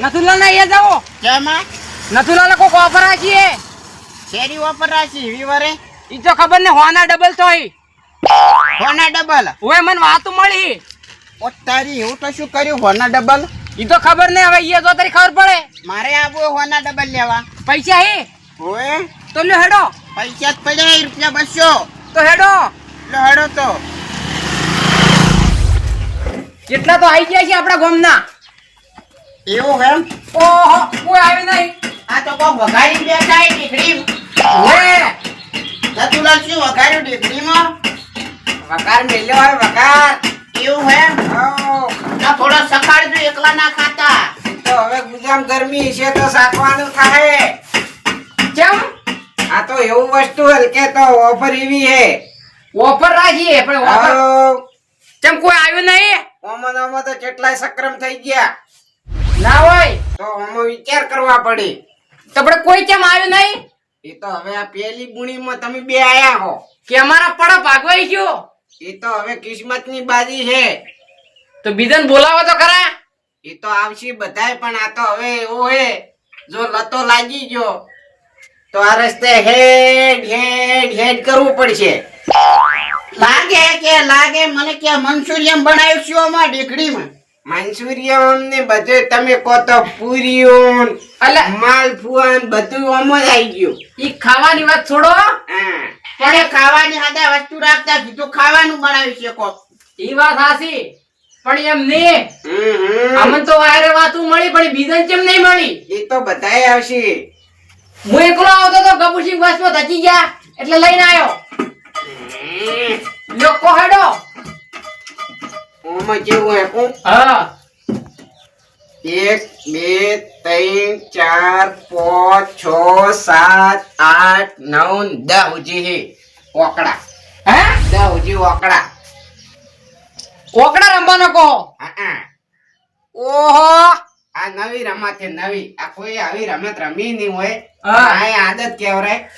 નથુલાલ ના એ જાઓ. કેમાં? નથુલાલ કોક ઓફર આછી શેરી વાપર રાખી? વિવરે? ઈ તો ખબર ને હોના ડબલ તો હોના ડબલ ઓય મને વાત મળી. ઓ તારી હું તો શું કર્યું હોના ડબલ ઈ તો ખબર ને હવે ઈ જો તારી ખબર પડે. મારે આવું હોના ડબલ લેવા. પૈસા હે? ઓય? તો લે હેડો. પૈસા જ પડ્યા રૂપિયા બસો. તો હેડો. લે હેડો તો. કેટલા તો આઈ ગયા છે આપણા ગામના? એવું એમ? ઓહો કોઈ આવી નહીં. આ તો કોક વઘારી બેઠા એ ડીકડી ઓય નથુલાલ શું વઘાર્યું ડીકડીમાં વકાર મેલ્યો હોય વકાર એવું એમ? ના થોડો સકાળજો એકલા ના ખાતા. તો હવે ગુજામ ગરમી છે તો સાકવાનું થાય કેમ આ તો એવું વસ્તુ હલકે તો ઓફર એવી હે. ઓફર રાખીએ પણ ઓફર કેમ કોઈ આવ્યું નહીં? ઓમાં ને ઓમાં તો કેટલાય સક્રમ થઈ ગયા. ના હોય? તો ઓમાં વિચાર કરવા પડે. તો પણ કોઈ કેમ આવ્યું નહીં? એ તો હવે આ પેલી ગુણીમાં તમે બે આયા હો. કે અમારા પડા ભાગવાઈ ગયો? એ તો હવે કિસ્મતની બાજી છે. તો બીજાને બોલાવો તો ખરા. એ તો આવશે બધાય પણ આ તો હવે એવો હે જો લતો લાગી ગયો તો આ રસ્તે હેડ હેડ હેડ કરવું પડશે. લાગે કે લાગે મને કે મનસુરિયમ બનાવ્યું છે આમાં ડીકડીમાં મંચુરિયન ને બધું તમે કહો તો પૂરીઓન એટલે માલપુઆ ને બધું ઓમ જ આવી ગયું. ઈ ખાવાની વાત છોડો. પણ ખાવાની હાથે વસ્તુ રાખતા કીધું ખાવાનું બનાવી શકો. ઈ વાત હાસી પણ એમ ને હમ, હમ. તો વાયરે વાતું મળી પણ બીજન કેમ નહીં મળી? એ તો બધાય આવશે. હું એકલો આવતો તો ગબુસિંહ બસમાં થકી ગયા. એટલે લઈને આવ્યો લોકો હેડો. ઓમાં કેવું હે હા. એક બે ત્રણ ચાર પાંચ છ સાત આઠ નવ દસ ઉજી હે. ઓકડા. હે? દસ ઉજી ઓકડા. ઓકડા રમવાનો કહો? હા. ઓહો. આ નવી રમત છે નવી. આ કોઈ આવી રમત રમી નહીં હોય. આ આદત કેવરાય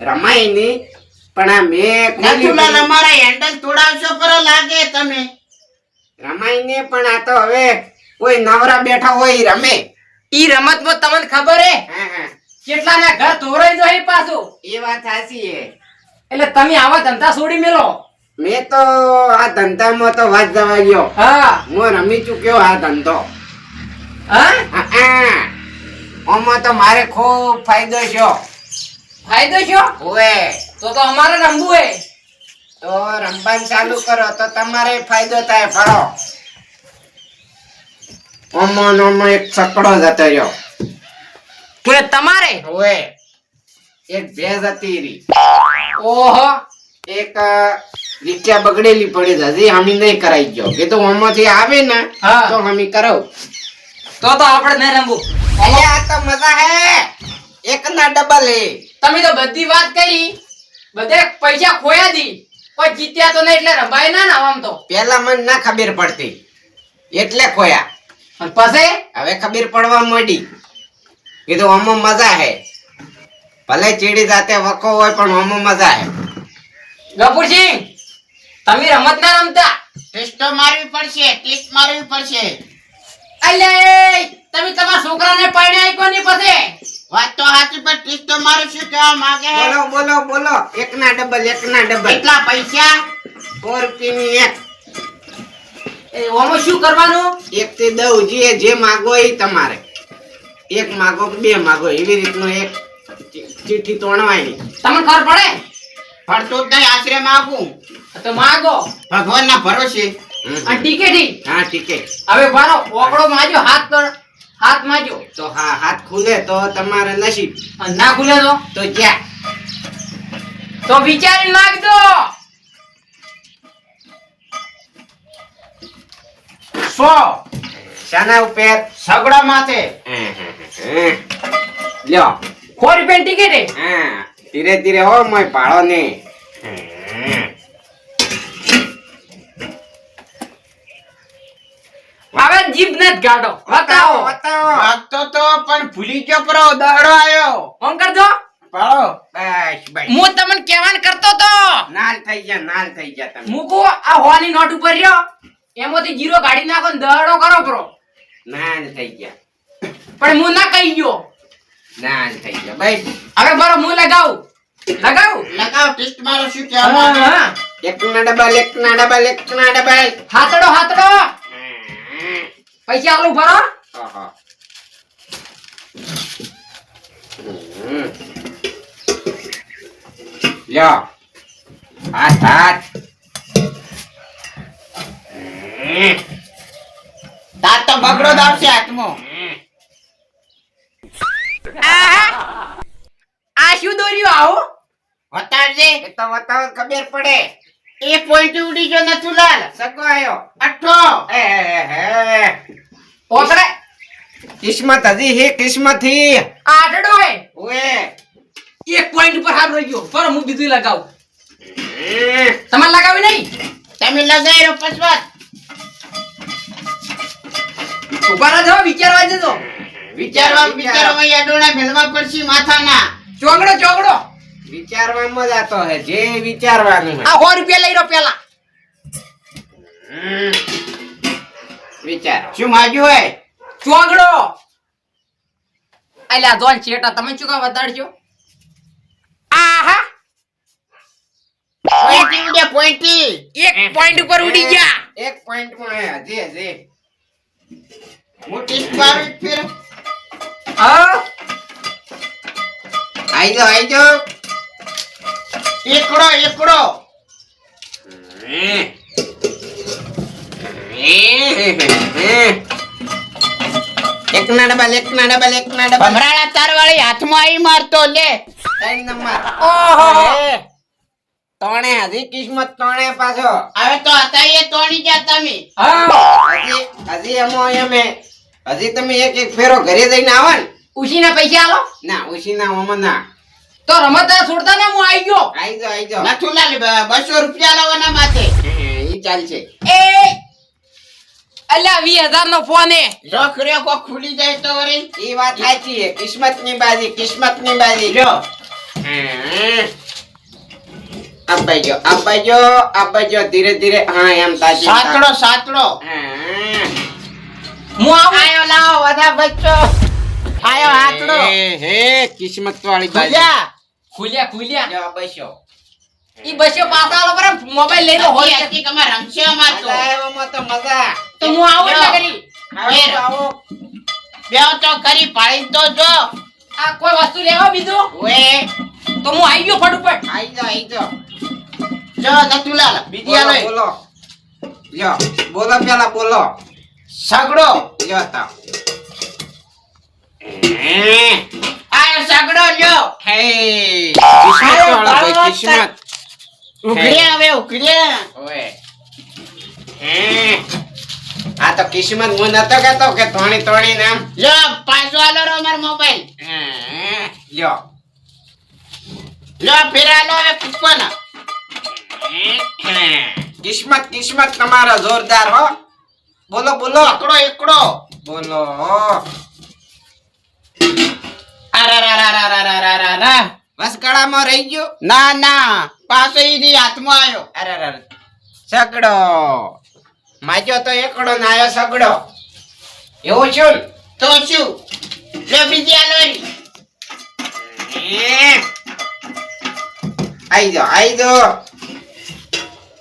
રમાય નહીં. પણ આ મેં અમારા હેન્ડલ તોડાવશો પર લાગે તમે રમાય ને પણ આ તો હવે કોઈ નવરા બેઠા હોય ઈ રમે. ઈ રમતમાં તમને ખબર હે? હા, હા. કેટલાના ઘર ધોરાઈ જાય પાછું. એ વાત સાચી હે. એટલે તમે આવા ધંધા છોડી મેલો? મેં તો આ ધંધામાં તો વાત જવા ગયો. હા. હું રમી ચુક્યો આ ધંધો. હા? હા, હા. આમાં તો મારે ખૂબ ફાયદો છે ફાયદો છે ઓએ તો તો અમારે રમવું હે. તો રમવાનું ચાલુ કરો તો તમારે ફાયદો થાય ફળો. ઓમો એક છકડો જતો રહ્યો. કે તમારે? ઓએ એક ભેંસ હતી રી ઓહો. એક અ, બગડેલી પડી છે હમી નહીં કરાઈ ગયો. એ તો ઓમાંથી આવે ને તો હમી કરાવ. તો તો આપણે રમવું. અલે આ તો મજા હે. એક ના ડબલ હે. તમે તો બધી વાત કરી. બધે પૈસા ખોયા દી. કોઈ જીત્યા તો નહીં એટલે રમાય ના ને આમ તો. પેલા મને ના ખબર પડતી. એટલે ખોયા. અને પછી? હવે ખબર પડવા માંડી. કીધું અમો મજા હે. ભલે ચીડી જાતે વખો હોય પણ અમો મજા હે. ગપુરસિંહ તમે રમત ના રમતા? ટેસ્ટો મારવી પડશે ટેસ્ટ મારવી પડશે. અલે તમે તમારા છોકરાને પરણે આપ્યો ની પછી વાત તો સાચી પણ ટેસ્ટો મારું શું કહેવા માંગે બોલો બોલો બોલો. એક ના ડબલ એક ના ડબલ કેટલા પૈસા? સો રૂપિયાની એક. એ ઓમો શું કરવાનું? એક થી દઉં જે જે માગો એ તમારે. એક માગો કે બે માગો એવી રીતનું એક ચીઠી તોડવાની. તમને ખબર પડે? ફરતો જ નહીં આશરે માગું. તો માગો. ભગવાનના ભરોસે. હમ. અને ટિકેટી. હા ટિકિટ. હવે ભારો ઓકડો માજો હાથ પર. હાથ માજો. તો હા હાથ ખુલે તો તમારે નસીબ. ના ખુલે તો? તો જ્યાં તો વિચારી નાખજો સો. શાના ઉપર સગડા માથે. લ્યો. સો રૂપિયાની ટિકિટ હા ધીરે ધીરે હો મય પાડો ને. જ ગાડો. બતાવો બતાવો. ભાગતો તો પણ ભૂલી ગયો પરો દાડો આવ્યો ફોન કરજો. પાડો. બસ બસ. હું તમને કહેવાનું કરતો તો. નાલ થઈ જા નાલ થઈ જા તમે. મૂકો આ હોની નોટ ઉપર રહ્યો. એમાંથી જીરો કાઢી નાખો ને દહાડો કરો પરો. નાલ થઈ ગયા પણ હું ના કહી ગયો. નાલ થઈ ગયો ભાઈ હવે બરો હું લગાવું. લગાવું? લગાવ ટેસ્ટ મારો શું કહેવા હા. એક ના ડબલ એક ના ડબલ એક ના ડબલ. હાથડો હાથડો. પૈસા આલું ભરો. આહા. હમ. લ્યો. હાથ હાથ. તાર તો બગડો જ આવશે હાથમાં. આ શું દોર્યું આવું? વતાડજે. એ તો બતાવો તો ખબર પડે. એ પોઈન્ટ ઉડી ગયો નથુલાલ સકો આયો. અઠો. એ હે કિસ્મત હજી હે કિસ્મત હી આડડો હે. ઓએ. એક પોઈન્ટ ઉપર હાથ રહી ગયો. પર હું બીજું લગાવું. તમારે લગાવી નહીં? તમે લગાવ્યો પછવાત. ઊભા રહો વિચારવા જજો. વિચારવા વિચારવા યાડોના ભેલવા પડશે માથાના. ચોગડો ચોગડો. વિચારવામાં જ આતો હે જે વિચારવાનું હે આ સો રૂપિયા લઈ રહ્યો પેલા. હમ. શું માગ્યું હોય? ચોગડો. અલ્યા જોન ચેટા તમે શું કા વધારજો આહા. પોઈન્ટી ઉડે પોઈન્ટી એક પોઈન્ટ ઉપર ઉડી ગયા. એક પોઈન્ટમાં હે હજી હજી હું ટેસ્ટ મારું હા? આઈ જાઓ આઈ જાઓ. એકડો એકડો હમ. હમ. એક ના ડબલ એક ના ડબલ એક ના ડબલ. ભમરાળા તારવાળી હાથમાં આવી મારતો લે. ત્રણ નંબર. ઓહો. એ, ત્રણે હજી કિસ્મત ત્રણે પાછો. હવે તો હતા એ તોડી ગયા તમે. હજી હજી એમાં એમે હજી તમે એક એક ફેરો ઘરે જઈને આવો ને. ઉશીના પૈસા આલો? ના ઉશીના ઓમાં ના. તો રમત છોડતા ને હું આવી ગયો. આવી જાઓ આવી જાઓ નથુલાલ બસો રૂપિયા લાવવાના માથે. એ ચાલશે. એ અલ્યા વીસ હજાર નો ફોન એ. રોક રે કો ખુલી જાય તો વળી ઈ વાત સાચી છે. કિસ્મતની બાજી કિસ્મતની બાજી. લ્યો. આબાઈ ગયો આબાઈ ગયો આબાઈ ગયો. ધીરે ધીરે હા એમ તાજી સાતડો સાતડો હા. આયો લાવો બધા બચ્ચો. આયો હે, કિસ્મત વાળી બાજી. ખુલ્યા ખુલ્યા જવા બસ્યો. ઈ બસ્યો પાછા આલો પર મોબાઈલ લઈ લો હજી હોય કે કમા રમશે અમાર તો. આવ્યોમાં તો મજા. તો હું આવું એટલે કરી. આવો આવો. બેહો તો કરી પાડી તો જો. આ કોઈ વસ્તુ લેવા બીજું? ઓએ. તો હું આવી ગયો ફટાફટ આવી જાઓ આવી જાઓ જો. નતુલાલ બીજી આલો બોલો. યો બોલો પેલા બોલો. સગડો. યો તા આયો સગડો લ્યો. હે. કિસ્મત ઉઘડ્યા હવે ઉઘડ્યા ઓય આ તો કિસ્મત હું નતો કેતો કે તોણી તોણી નામ જો પાછો આલો રો મારો મોબાઈલ જો લો ફેરાલો હવે કૂપન કિસ્મત કિસ્મત તમારો જોરદાર હો. બોલો બોલો. એકડો એકડો. બોલો. અરે વસકડામાં રહી ગયો? ના ના પાછો એની હાથમાં આવ્યો. અરે અરે સગડો. માજો તો એકડો ના આવ્યો સગડો. એવું છું તો શું? લે બીજી આ લોરી આઈ જો આઈ જો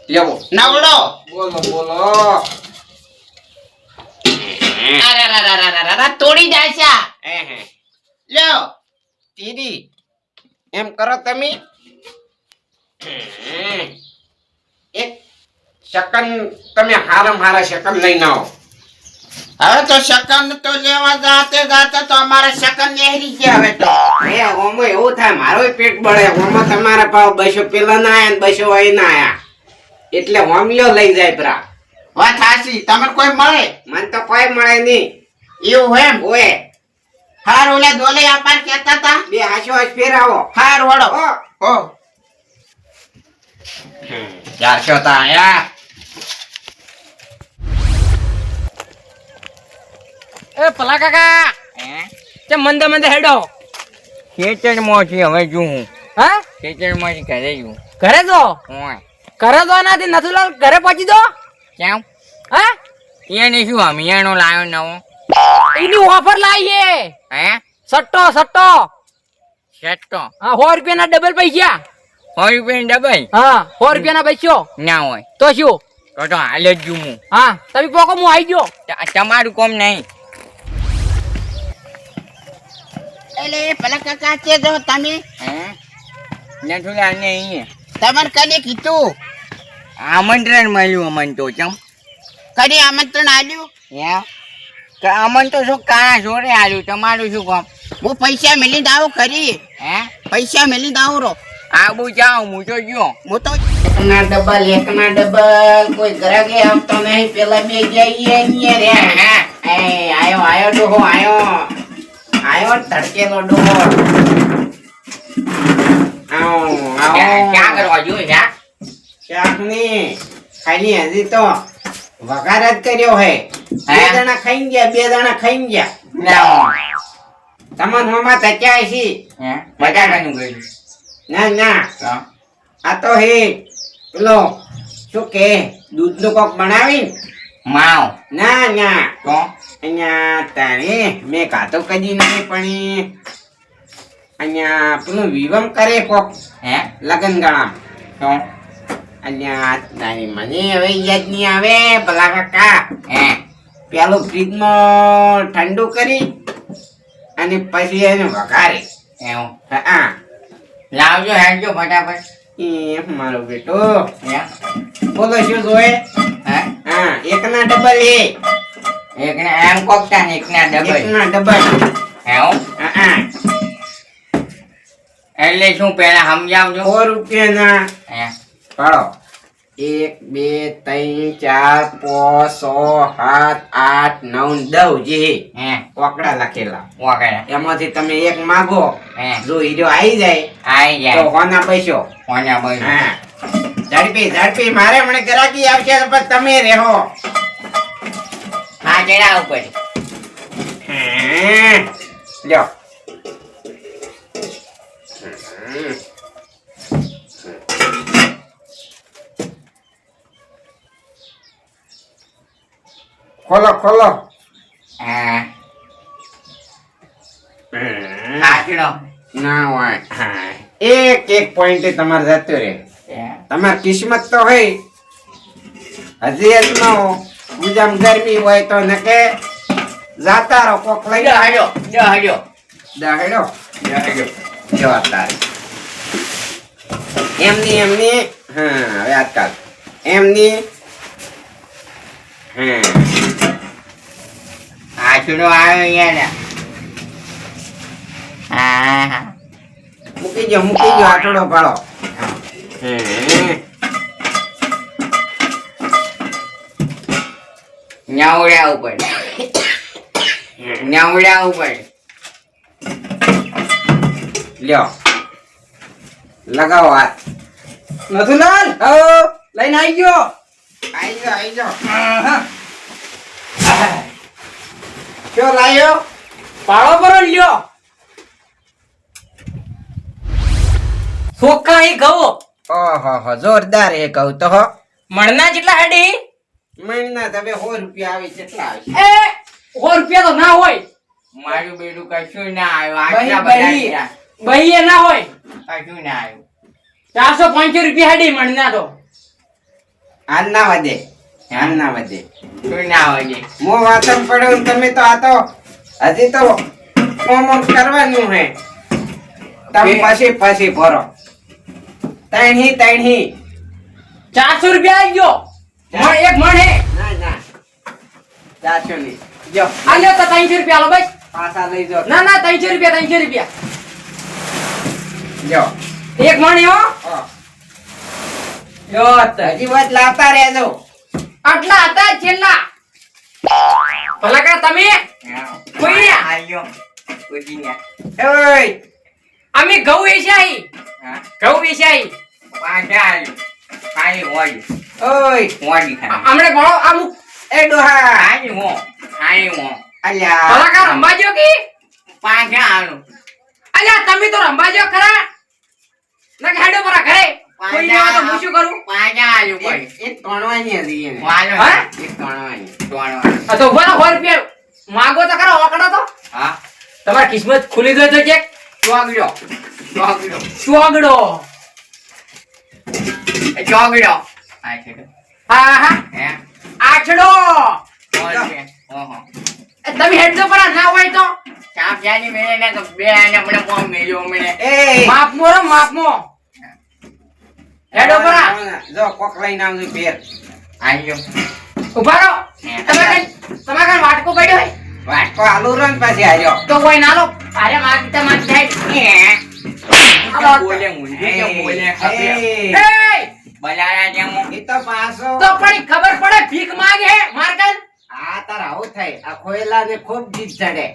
લેવો નવડો. બોલો બોલો. અરે અરે અરે અરે તોડી જાય એમ કરો તમે. એક શકન તમે હારમ હારા શકન લઈને આવો હવે તો શકન તો લેવા જાતે જાતે તો અમારે શકન નેહરી ગયા હવે તો. એ ઓમો એવું થાય મારો પેટ બળે. ઓમો તમારા ભાવ બસો પેલા ના આયા ને બસો અહીં ના આયા. એટલે હોમલ્યો લઈ જાય પ્રા વાત હાચી. તમને કોઈ મળે? મને તો કોઈ મળે નહીં. એવું એમ? ઓએ હાર ઓલે દોલે આપાર કહેતા તા. બે હાચો હાચ ફેરાવો હાર વળો ઓ ઓ. ચારસો તો આયા એ ભલા કાકા તે મંદે મંદે હેડો? ખેતરમાંથી હવે જોઉં હા. મોચી ઘરે જઉં ઘરે જો? ઓય ઘરે જો નાથી નથુલાલ ઘરે પહોંચી દો. કેમ? હા? એને શું અમિયાણો લાવ્યો નવો? એની ઓફર લાવીએ. હે? સટ્ટો સટ્ટો. સટ્ટો? હા સો રૂપિયાના ડબલ પૈસા. સો રૂપિયાના ડબલ હા સો રૂપિયાના પૈસો. ના હોય. તો શું? તો તો હાલે જ હું. હા તમે પોકો હું આવી ગયો. તમારું કોમ નહીં. એટલે પેલા કાકા છે જો તમે. હે? નથી લાને અહીં તમારે કને કીધું? આમંત્રણ મળ્યું અમન તો ચમ. કદી આમંત્રણ આલ્યું હે અમન તો શું કાણા જોડે આવ્યું તમારું શું કામ? હું પૈસા મેલી દાવો ખરી. હે? પૈસા મેલી દાવો રો આબુ જાઉં હું તો ગયો. હું તો એકના ડબલ એકના ડબલ કોઈ ગ્રાહકે આવતો નહીં પેલા બે જઈએ અહીંયા રે હા એ આયો આયો ડોહો આયો. આયો તડકેલો ડોહો. આવો ક્યાં ક્યાં આવો કરવા જોયું ક્યાં શાકની ખાલી હજી તો વઘાર જ કર્યો હે બે? જણા ખાઈ ગયા બે જણા ખાઈ ગયા. ના તમને હોમાં તચ્યા છે હે? બટાકાનું ગયું ના ના. આ તો હે પેલો શું કે દૂધનું કોક બનાવી માવ. ના ના. તો? અહીંયા તારે મેં કાતો કદી નહીં પણ અહીંયા પેલું વિવમ કરે કોક હે? લગન ગાળા તો? અહીંયા તારી મને હવે યાદ નહીં આવે ભલા કાકા. હે? પેલું ફ્રીજમાં ઠંડુ કરી અને પછી એને વઘારી. એવું હા. લાવજો હેડજો ફટાફટ. એ મારો બેટો. બોલો શું જોયે હે? હા એકના ડબલ એ. એક ને એમ કોકતા ને એક ના ડબલ એકના ડબલ એવું? હા એટલે શું પેલા સમજાવજો. સો રૂપિયાના પાડો. એક બે ત્રણ ચાર પાંચ છ સાત આઠ નવ દવ જે હે. ઓકડા લખેલા. ઓકડા એમાંથી તમે એક માગો હે. જો હીરો આવી જાય આઈ તો કોના પૈસો. કોના પૈસો. હા. ઝડપી ઝડપી મારે મને ગ્રાહકી આવશે તો પછી તમે રહો. હા જરા ઉપર. લ્યો. હમ. ખોલો ખોલો. ના હોય. એક એક પોઈન્ટ તમારે જતો રહે. હે? તમારી કિસ્મત તો હોય. હજી જ ન હો. બીજામાં ગરમી હોય તો નકે જાતા રહો કોક લઈ હાડ્યો હાડ્યો હજો દાહેડો જો હજો જો તારે. એમની એમની. હા? હવે આજકાલ એમની હા આટલો આવ્યો યાર હા હા મૂકી જો મૂકી જો આટલો પાડો. હા ન્યાવડા ઉપર. ન્યાવડા ઉપર. લ્યો. લગાવો હાથ નથુલાલ લઈને આવી ગયો. આઈ જાઓ આઈ જાઓ. કયો લાયો? પાળો પરો લ્યો. સોખા અહીં ગવો. ઓહો હો જોરદાર એ કહું તો હો. મણના જેટલા હેડી? મણના તમે સો રૂપિયા આવે કેટલા આવશે એ સો રૂપિયા તો ના હોય. મારું બેડું કશું ના આવ્યું. બહી એ ના હોય. કશું ના આવ્યું. ચારસો પાંચસો રૂપિયા હડી મણના તો. હાલ ના વધે હાલ ના વધે. શું ના વધે. હું વાતમ પડ્યો તમે તો આ તો હજી તો કોમન કરવાનું હે. તમે પછી પછી ભરો. તણહી તણહી. ચારસો રૂપિયા આવી ગયો. મણ એક મણ હે ના ના. ચારસો જો આ લ્યો તો ત્રણસો રૂપિયા લો બસ. પાછા લઈ જાઓ. ના ના ત્રણસો રૂપિયા ત્રણસો રૂપિયા. જો. એક મણ હો. હજી વાત લાવતા રહેજો. આટલા હતા છેલ્લા. ભલાકા તમે? કોઈ ને? કોઈ ઓય અમે ઘઉં વેચાઈ. ઘઉં વેચાઈ. પાછા હોય ઓય. હોય ખાલી હમણે ભણો અમુક. એ ડોહા. ખાલી હો. ખાલી હો. અલ્યા. ભલા કા રંબા જો કી? પાછા આવ્યું અલ્યા તમે તો રંબા જો ખરા. ના હેડો પરા ઘરે. કોઈ ના તો હું શું કરું? પાછા આવ્યું કોઈ એક- એક તણવાની હતી એને. વાલો. હા? એક તણવાની તોડવાનું. આ તો ઊભા રહો, સો માગો તો ખરા ઓકડો તો. હા. તમારી કિસ્મત ખુલી ગઈ તો ચેક ચોગડો ચોગડો ચોગડો ચોગડો છે હા હા. આઠડો. એ તમે હેડજો પર ના હોય તો. ચા પ્યાની મેળે ને તો બે આને મને મેલ્યો મને માપ મોરો માપ મો. હેડો પર. જો કોક લઈને આવજો પેર આયો ઊભા રહો. તમે કઈ તમે વાટકો પડ્યો હોય? વાટકો આલુ રન પછી આર્યો તો કોઈ ના લો. અરે માગતા માગ જાય બોલે મુંજી કે બોલે ખપે એ! બલારા જેમો એ તો પાછો. તો પણ ખબર પડે ભીખ માગે મારકન? આ તાર આવું થાય. આ ખોયલા ને ખૂબ જીત ચડે.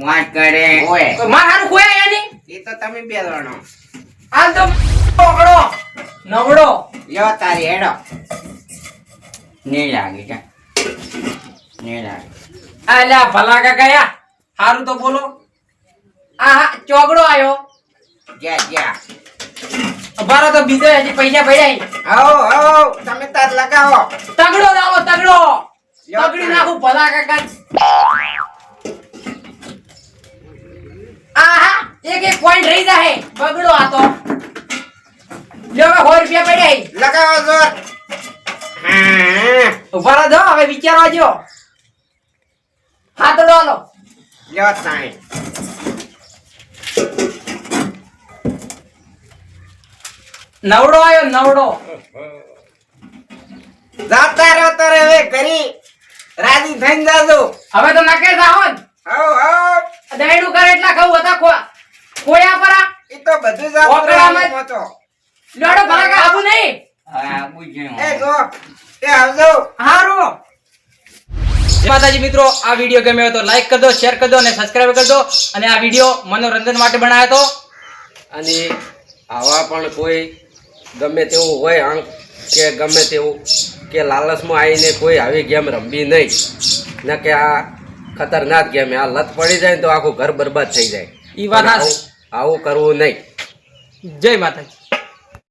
વાત કરે. ઓય. માર હારું ખોયા એની એ તો તમે બે જણો. હાલ તો નવડો. લ્યો તારી હેડો. નહીં લાગે છે નહીં લાગે અલ્યા ભલા કાકા હારું તો બોલો. આ ચોગડો આયો. ગયા ગયા અમારો તો બીજો હજી પૈસા પડ્યા આવો આવો તમે તાર લગાવો. તગડો લાવો તગડો. તગડી. નાખું ભલા કાકા. આહા એક એક પોઈન્ટ રહી જાય બગડો આ તો. હવે સો રૂપિયા પડ્યા લગાવો જોર ઊભા રહો હવે વિચારવા જો હાથડો આલો લ્યો તાણી નવડો આયો નવડો. જાતા રહ્યો તો હવે ઘરી. રાજી થઈને જાજો. હવે તો નકે જાઓ જ. આવો આવો દહીણું કરે એટલા ખાવું હતા ખોયા પરા? એ તો બધું જ ઓકળામાં જ- તો લોડો ભાગ કા આવું નહીં. આવું જ એ જો એ આવજો. હારું. જય માતાજી મિત્રો આ વીડિયો ગમ્યો તો લાઈક કરજો શેર કરજો અને સબસ્ક્રાઇબ કરજો અને આ વીડિયો મનોરંજન માટે બનાવ્યો હતો. અને આવા પણ કોઈ ગમે તેવું હોય અંક કે ગમે તેવું કે લાલચમાં આવીને કોઈ આવી ગેમ રમવી નહીં. ન કે આ ખતરનાક ગેમ આ લત પડી જાય ને તો આખું ઘર બરબાદ થઈ જાય. એ વાત આવું કરવું નહીં. જય માતાજી.